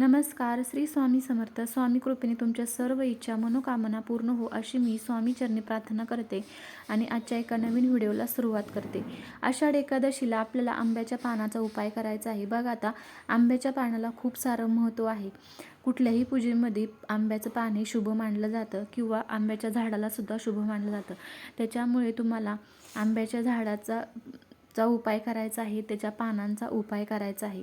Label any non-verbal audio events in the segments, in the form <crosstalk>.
नमस्कार श्री स्वामी समर्थ. स्वामी कृपेने तुमच्या सर्व इच्छा मनोकामना पूर्ण हो अशी मी स्वामी चरणी प्रार्थना करते आणि आजच्या एका नवीन व्हिडिओला सुरुवात करते. आषाढ एकादशीला आपल्याला आंब्याच्या पानाचा उपाय करायचा आहे. बघा आता आंब्याच्या पानाला खूप सारं महत्त्व आहे. कुठल्याही पूजेमध्ये आंब्याचं पान हे शुभ मानलं जातं किंवा आंब्याच्या झाडालासुद्धा शुभ मानलं जातं. त्याच्यामुळे तुम्हाला आंब्याच्या झाडाचा चा उपाय करायचा आहे त्याच्या पानांचा उपाय करायचा आहे.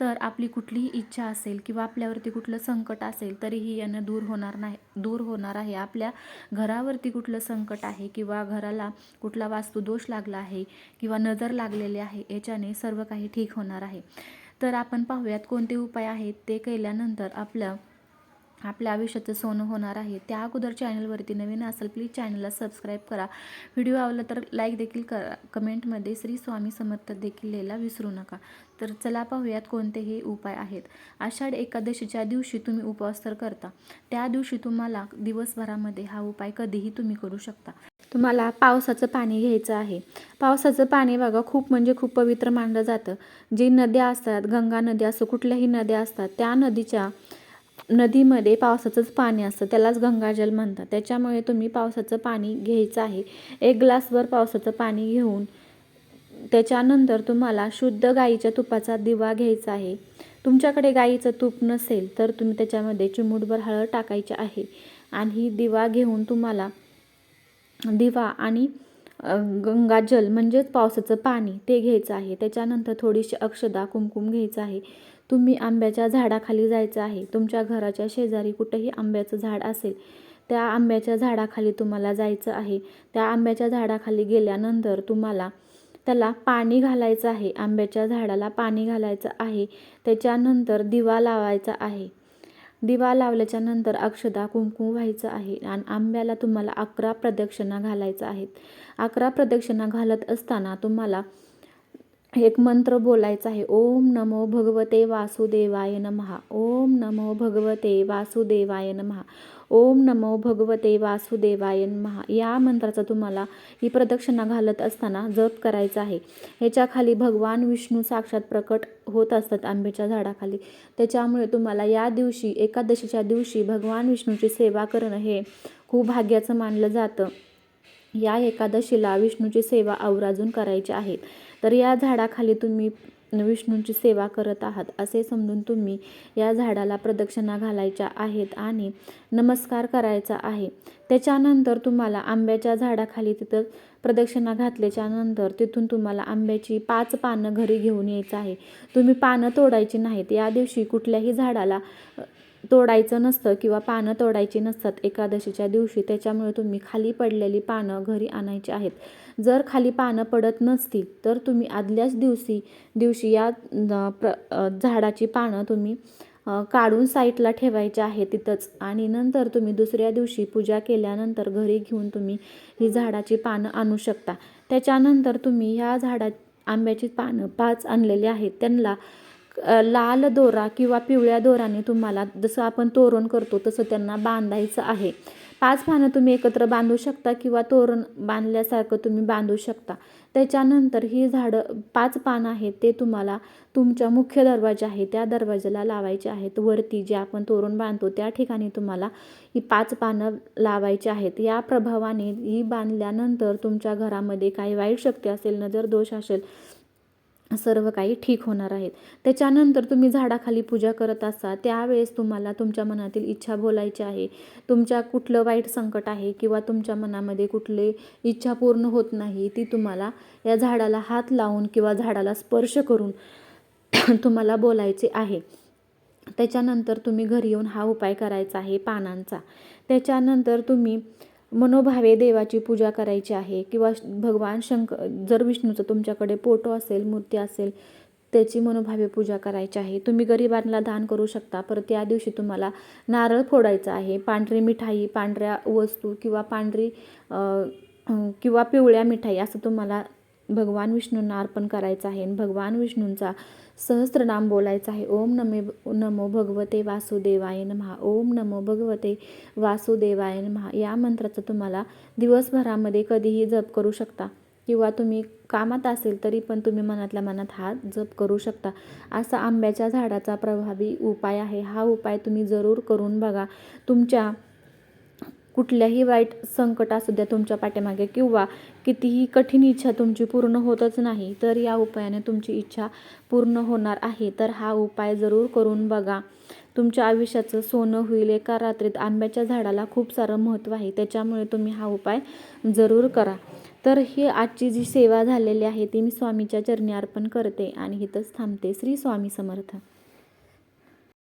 तर आपली कुठलीही इच्छा असेल किंवा आपल्यावरती कुठलं संकट असेल तरीही यानं दूर होणार नाही दूर होणार आहे. आपल्या घरावरती कुठलं संकट आहे किंवा घराला कुठला वास्तुदोष लागला आहे किंवा नजर लागलेली आहे याच्याने सर्व काही ठीक होणार आहे. तर आपण पाहूयात कोणते उपाय आहेत ते केल्यानंतर आपलं आपल्या आयुष्याचं सोनं होणार आहे. त्या अगोदर चॅनलवरती नवीन असेल प्लीज चॅनलला सबस्क्राईब करा. व्हिडिओ आवडला तर लाईक देखील करा. कमेंटमध्ये श्री स्वामी समर्थ देखील लिहायला विसरू नका. तर चला पाहूयात कोणतेही उपाय आहेत. आषाढ एकादशीच्या दिवशी तुम्ही उपवास तर करता. त्या दिवशी तुम्हाला दिवसभरामध्ये हा उपाय कधीही तुम्ही करू शकता. तुम्हाला पावसाचं पाणी घ्यायचं आहे. पावसाचं पाणी बघा खूप म्हणजे खूप पवित्र मानलं जातं. जी नद्या असतात गंगा नदी असो कुठल्याही नद्या असतात त्या नदीच्या नदीमध्ये पावसाचंच पाणी असतं त्यालाच गंगाजल म्हणतात. त्याच्यामुळे तुम्ही पावसाचं पाणी घ्यायचं आहे. एक ग्लासभर पावसाचं पाणी घेऊन त्याच्यानंतर तुम्हाला शुद्ध गाईच्या तुपाचा दिवा घ्यायचा आहे. तुमच्याकडे गाईचं तूप नसेल तर तुम्ही त्याच्यामध्ये चिमूटभर हळद टाकायची आहे. आणि दिवा घेऊन तुम्हाला दिवा आणि गंगाजल म्हणजेच पावसाचं पाणी ते घ्यायचं आहे. त्याच्यानंतर थोडीशी अक्षदा कुमकुम घ्यायचं आहे. तुम्ही आंब्याच्या झाडाखाली जायचं आहे. तुमच्या घराच्या शेजारी कुठेही आंब्याचं झाड असेल त्या आंब्याच्या झाडाखाली तुम्हाला जायचं आहे. त्या आंब्याच्या झाडाखाली गेल्यानंतर तुम्हाला त्याला पाणी घालायचं आहे. आंब्याच्या झाडाला पाणी घालायचं आहे. त्याच्यानंतर दिवा लावायचा आहे. दिवा लावल्याच्या नंतर अक्षदा कुंकुम व्हायचं आहे आणि आंब्याला तुम्हाला अकरा प्रदक्षिणा घालायचं आहेत. अकरा प्रदक्षिणा घालत असताना तुम्हाला एक मंत्र बोलायचा आहे. ओम नमो भगवते वासुदेवाय नमहा. ओम नमो भगवते वासुदेवाय नमहा. ओम नमो भगवते वासुदेवाय नमहा. या मंत्राचा तुम्हाला ही प्रदक्षिणा घालत असताना जप करायचा आहे. ह्याच्या खाली भगवान विष्णू साक्षात प्रकट होत असतात आंब्याच्या झाडाखाली. त्याच्यामुळे तुम्हाला या दिवशी एकादशीच्या दिवशी भगवान विष्णूची सेवा करणं हे खूप भाग्याचं मानलं जातं. या एकादशीला विष्णूची सेवा आवर्जून करायची आहे. तर या झाडाखाली तुम्ही विष्णूंची सेवा करत आहात असे समजून तुम्ही या झाडाला प्रदक्षिणा घालायच्या आहेत आणि नमस्कार करायचा आहे. त्याच्यानंतर तुम्हाला आंब्याच्या झाडाखाली तिथं प्रदक्षिणा घातल्याच्या नंतर तिथून तुम्हाला आंब्याची पाच पानं घरी घेऊन यायचं आहे. तुम्ही पानं तोडायची नाहीत. या दिवशी कुठल्याही झाडाला तोडायचं नसतं किंवा पानं तोडायची नसतात एकादशीच्या दिवशी त्याच्यामुळे तुम्ही खाली पडलेली पानं घरी आणायची आहेत. जर खाली पानं पडत नसतील तर तुम्ही आदल्याच दिवशी दिवशी या प्र झाडाची पानं तुम्ही काढून साईटला ठेवायचे आहे तिथंच. आणि नंतर तुम्ही दुसऱ्या दिवशी पूजा केल्यानंतर घरी घेऊन तुम्ही ही झाडाची पानं आणू शकता. त्याच्यानंतर तुम्ही ह्या झाडा आंब्याची पानं पाच आणलेली आहेत. त्यांना लाल दोरा किंवा पिवळ्या दोराने तुम्हाला जसं आपण तोरण करतो तसं त्यांना बांधायचं आहे. पाच पानं तुम्ही एकत्र बांधू शकता किंवा तोरण बांधल्यासारखं तुम्ही बांधू शकता. त्याच्यानंतर ही झाडं पाच पानं आहेत ते तुम्हाला तुमच्या मुख्य दरवाजा आहे त्या दरवाजाला लावायचे आहेत. वरती जे आपण तोरण बांधतो त्या ठिकाणी तुम्हाला ही पाच पानं लावायची आहेत. या प्रभावाने ही बांधल्यानंतर तुमच्या घरामध्ये काही वाईट शक्ती असेल नजर दोष असेल सर्व काही ठीक होणार आहेत. त्याच्यानंतर तुम्ही झाडाखाली पूजा करत असा त्यावेळेस तुम्हाला तुमच्या मनातील इच्छा बोलायची आहे. तुमच्या कुठलं वाईट संकट आहे किंवा तुमच्या मनामध्ये कुठले इच्छा पूर्ण होत नाही ती तुम्हाला या झाडाला हात लावून किंवा झाडाला स्पर्श करून <clears throat> तुम्हाला बोलायचे आहे. त्याच्यानंतर तुम्ही घरी येऊन हा उपाय करायचा आहे पानांचा. त्याच्यानंतर तुम्ही मनोभावे देवाची पूजा करायची आहे किंवा भगवान शंकर जर विष्णूचं तुमच्याकडे फोटो असेल मूर्ती असेल त्याची मनोभावे पूजा करायची आहे. तुम्ही गरिबांना दान करू शकता परत त्या दिवशी तुम्हाला नारळ फोडायचा आहे. पांढरी मिठाई पांढऱ्या वस्तू किंवा पांढरी किंवा पिवळ्या मिठाई असं तुम्हाला भगवान विष्णूंना अर्पण करायचं आहे आणि भगवान विष्णूंचा सहस्त्रनाम बोलायचं आहे. ओम नमे नमो भगवते वासुदेवाय नमहा ओम नमो भगवते वासुदेवाय नमहा या मंत्राचं तुम्हाला दिवसभरामध्ये कधीही जप करू शकता. किंवा तुम्ही कामात असेल तरी पण तुम्ही मनातल्या मनात हा जप करू शकता. असा आंब्याच्या झाडाचा प्रभावी उपाय आहे. हा उपाय तुम्ही जरूर करून बघा. तुमच्या कुठल्याही वाईट संकट असू द्या तुमच्या पाठीमागे किंवा कितीही कठीण इच्छा तुमची पूर्ण होतच नाही तर या उपायाने तुमची इच्छा पूर्ण होणार आहे. तर हा उपाय जरूर करून बघा. तुमच्या आयुष्याचं सोनं होईल एका रात्रीत. आंब्याच्या झाडाला खूप सारं महत्त्व आहे. त्याच्यामुळे तुम्ही हा उपाय जरूर करा. तर ही आजची जी सेवा झालेली आहे ती मी स्वामीच्या चरणी अर्पण करते आणि इथंच थांबते. श्री स्वामी समर्थ.